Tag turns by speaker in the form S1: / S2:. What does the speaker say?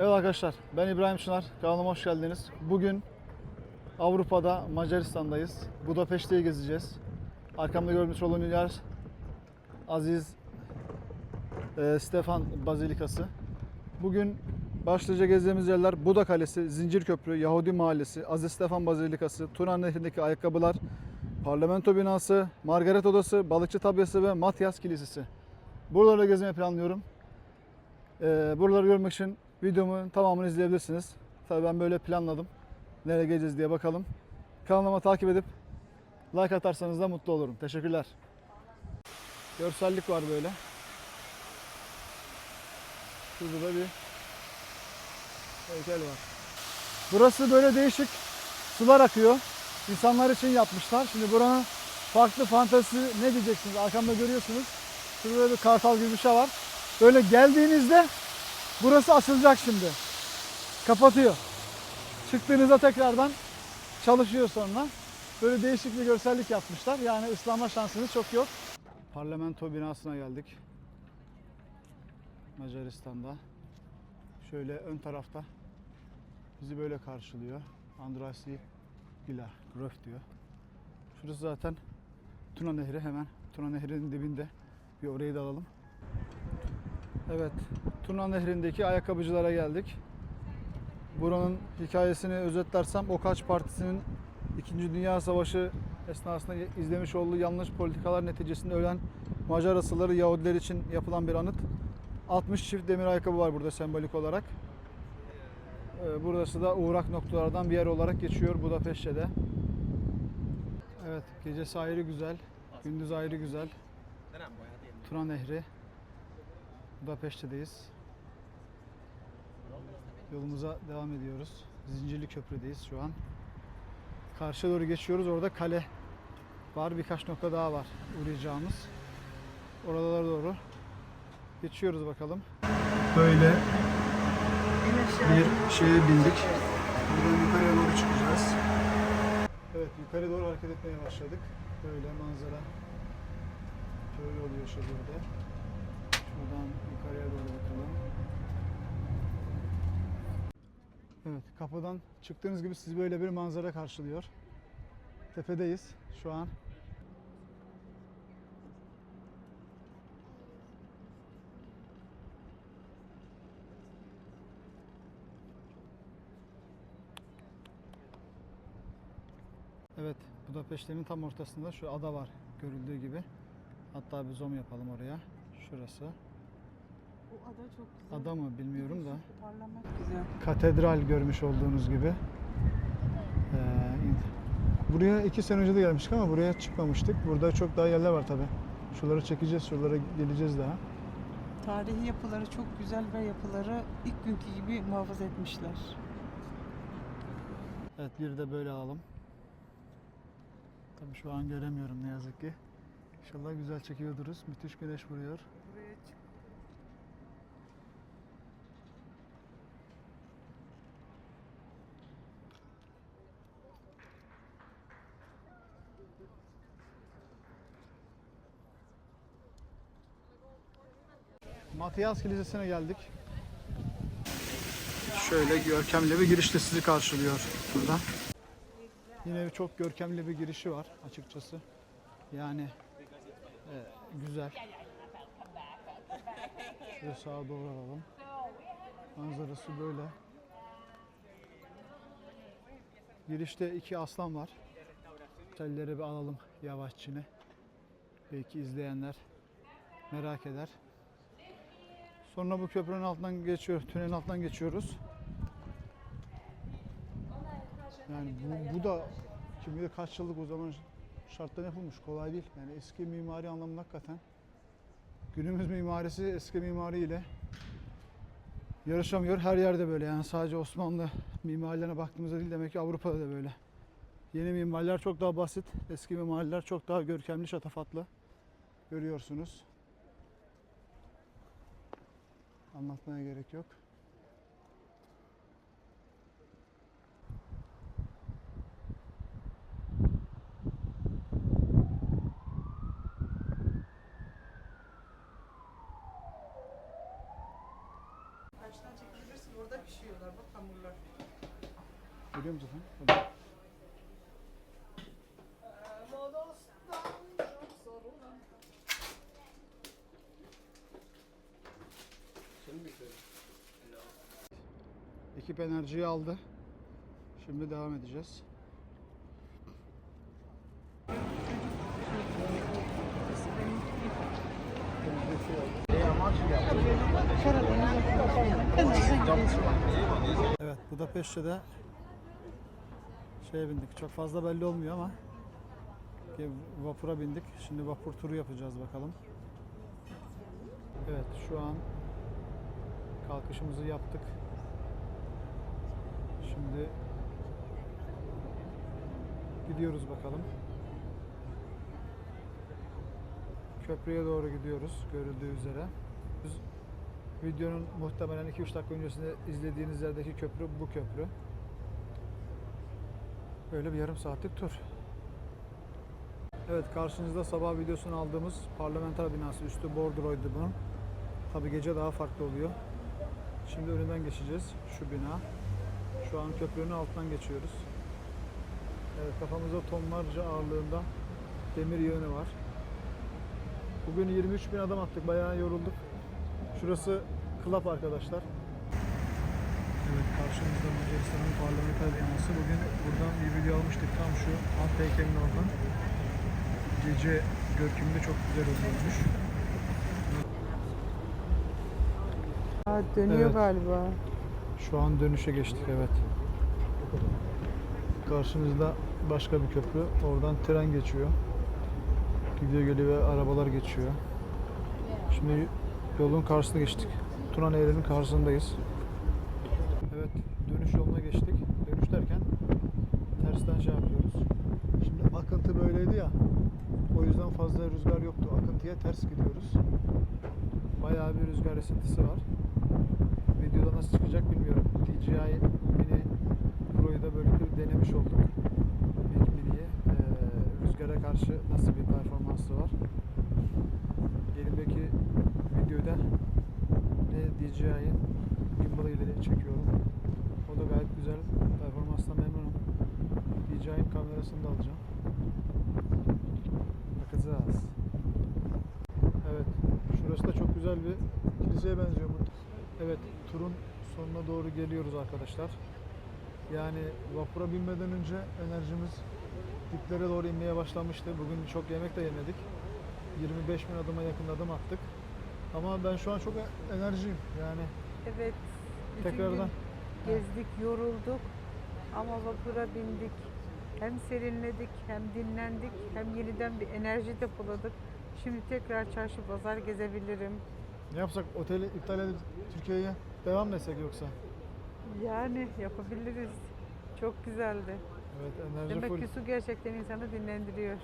S1: Evet arkadaşlar ben İbrahim Çınar. Kanalıma hoş geldiniz. Bugün Avrupa'da Macaristan'dayız. Budapeşte'yi gezeceğiz. Arkamda görmüş olduğunuz yer Aziz e, Stefan Bazilikası. Bugün başlıca gezeceğimiz yerler Buda Kalesi, Zincir Köprü, Yahudi Mahallesi, Aziz Stefan Bazilikası, Turan Nehri'ndeki ayakkabılar, Parlamento binası, Margaret Odası, Balıkçı Tabyası ve Matyas Kilisesi. Buraları gezmeyi planlıyorum. Ee, buraları görmek için videomun tamamını izleyebilirsiniz. Tabii ben böyle planladım. Nereye geleceğiz diye bakalım. Kanalıma takip edip like atarsanız da mutlu olurum. Teşekkürler. Görsellik var böyle. Şurada da bir heykel var. Burası böyle değişik sular akıyor. İnsanlar için yapmışlar. Şimdi buranın farklı fantezi ne diyeceksiniz? Arkamda görüyorsunuz. Şurada bir kartal gibi bir şey var. Böyle geldiğinizde burası açılacak şimdi. Kapatıyor. Çıktığınızda tekrardan çalışıyor sonra. Böyle değişik bir görsellik yapmışlar. Yani ıslanma şansınız çok yok. Parlamento binasına geldik. Macaristan'da. Şöyle ön tarafta bizi böyle karşılıyor. Andrasi Gila, Gröf diyor. Şurası zaten Tuna Nehri hemen. Tuna Nehri'nin dibinde. Bir orayı da alalım. Evet, Tuna Nehri'ndeki ayakkabıcılara geldik. Buranın hikayesini özetlersem Okaç Partisi'nin 2. Dünya Savaşı esnasında izlemiş olduğu yanlış politikalar neticesinde ölen Macar asılları Yahudiler için yapılan bir anıt. 60 çift demir ayakkabı var burada sembolik olarak. Ee, Burası da uğrak noktalardan bir yer olarak geçiyor Budapeşte'de. Evet, gecesi ayrı güzel, gündüz ayrı güzel. Tuna Nehri. Budapeşte'deyiz. Yolumuza devam ediyoruz. Zincirli Köprü'deyiz şu an. Karşıya doğru geçiyoruz. Orada kale var. Birkaç nokta daha var uğrayacağımız. Oralara doğru geçiyoruz bakalım. Böyle bir şeye bindik. Buradan yukarıya doğru çıkacağız. Evet yukarı doğru hareket etmeye başladık. Böyle manzara şöyle oluyor şurada. Şuradan yukarıya doğru bakalım. Evet kapıdan çıktığınız gibi sizi böyle bir manzara karşılıyor. Tepedeyiz şu an. Evet, Budapeşte'nin tam ortasında şu ada var görüldüğü gibi. Hatta bir zoom yapalım oraya. Şurası.
S2: Bu ada çok güzel.
S1: Ada mı bilmiyorum da.
S2: Parlamak güzel.
S1: Katedral görmüş olduğunuz gibi. Ee, buraya iki sene önce de gelmiştik ama buraya çıkmamıştık. Burada çok daha yerler var tabi. Şuraları çekeceğiz, şuralara geleceğiz daha.
S2: Tarihi yapıları çok güzel ve yapıları ilk günkü gibi muhafaza etmişler.
S1: Evet bir de böyle alalım. Tabii şu an göremiyorum ne yazık ki. İnşallah güzel çekiyorduruz. Müthiş güneş vuruyor.
S2: Buraya çık.
S1: Matias Kilisesi'ne geldik. Şöyle görkemli bir girişte sizi karşılıyor burada. Yine çok görkemli bir girişi var açıkçası. Yani e, güzel. Şöyle sağa doğru alalım. Manzarası böyle. Girişte iki aslan var. Telleri bir alalım yavaşçına. Belki izleyenler merak eder. Sonra bu köprünün altından geçiyor, tünelin altından geçiyoruz. Yani bu, bu da kim bilir kaç yıllık o zaman şarttan yapılmış. Kolay değil. Yani eski mimari anlamında hakikaten. Günümüz mimarisi eski mimari ile yarışamıyor. Her yerde böyle yani sadece Osmanlı mimarilerine baktığımızda değil demek ki Avrupa'da da böyle. Yeni mimariler çok daha basit. Eski mimariler çok daha görkemli, şatafatlı. Görüyorsunuz. Anlatmaya gerek yok.
S2: Karşıdan çekebilirsin. Orada pişiyorlar. Bak hamurlar.
S1: Görüyor musun? Burada. Ekip enerjiyi aldı. Şimdi devam edeceğiz. Evet, Budapeşte'de şeye bindik. Çok fazla belli olmuyor ama vapura bindik. Şimdi vapur turu yapacağız bakalım. Evet, şu an kalkışımızı yaptık. Şimdi gidiyoruz bakalım. Köprüye doğru gidiyoruz görüldüğü üzere. Biz videonun muhtemelen 2-3 dakika öncesinde izlediğiniz yerdeki köprü bu köprü. Böyle bir yarım saatlik tur. Evet karşınızda sabah videosunu aldığımız parlamenter binası üstü bordroydu bunun. Tabi gece daha farklı oluyor. Şimdi önünden geçeceğiz şu bina. Şu an köprünün altından geçiyoruz. Evet kafamızda tonlarca ağırlığında demir yığını var. Bugün 23 bin adım attık. Bayağı yorulduk. Şurası Klap arkadaşlar. Evet karşımızda Macaristan'ın parlamenter binası. Bugün buradan bir video almıştık. Tam şu alt heykelin oradan. Gece görkümü de çok güzel oluyormuş.
S2: Aa, dönüyor
S1: Evet.
S2: galiba.
S1: Şu an dönüşe geçtik evet. Karşımızda başka bir köprü. Oradan tren geçiyor. Gidiyor geliyor ve arabalar geçiyor. Şimdi yolun karşısına geçtik. Tuna Nehri'nin karşısındayız. Evet dönüş yoluna geçtik. Dönüş derken tersten şey yapıyoruz. Şimdi akıntı böyleydi ya. O yüzden fazla rüzgar yoktu. Akıntıya ters gidiyoruz. Bayağı bir rüzgar esintisi var nasıl çıkacak bilmiyorum. DJI Mini Pro'yu da böyle bir denemiş olduk. Mac Mini'yi. Ee, rüzgara karşı nasıl bir performansı var. Elimdeki videoda ne DJI'nin gimbal ile çekiyorum. O da gayet güzel. Performanstan memnunum. DJI'nin kamerasını da alacağım. Bakacağız. Evet. Şurası da çok güzel bir kiliseye benziyor bu. Evet, turun sonuna doğru geliyoruz arkadaşlar. Yani vapura binmeden önce enerjimiz diplere doğru inmeye başlamıştı. Bugün çok yemek de yemedik. 25 bin adıma yakın adım attık. Ama ben şu an çok e- enerjiyim. Yani
S2: Evet. bütün
S1: tekrardan
S2: gün gezdik, yorulduk. Ama vapura bindik. Hem serinledik, hem dinlendik, hem yeniden bir enerji depoladık. Şimdi tekrar çarşı pazar gezebilirim.
S1: Ne yapsak? Oteli iptal edip Türkiye'ye devam mı etsek yoksa?
S2: Yani yapabiliriz. Çok güzeldi.
S1: Evet, enerji
S2: Demek
S1: full.
S2: ki su gerçekten insanı dinlendiriyor.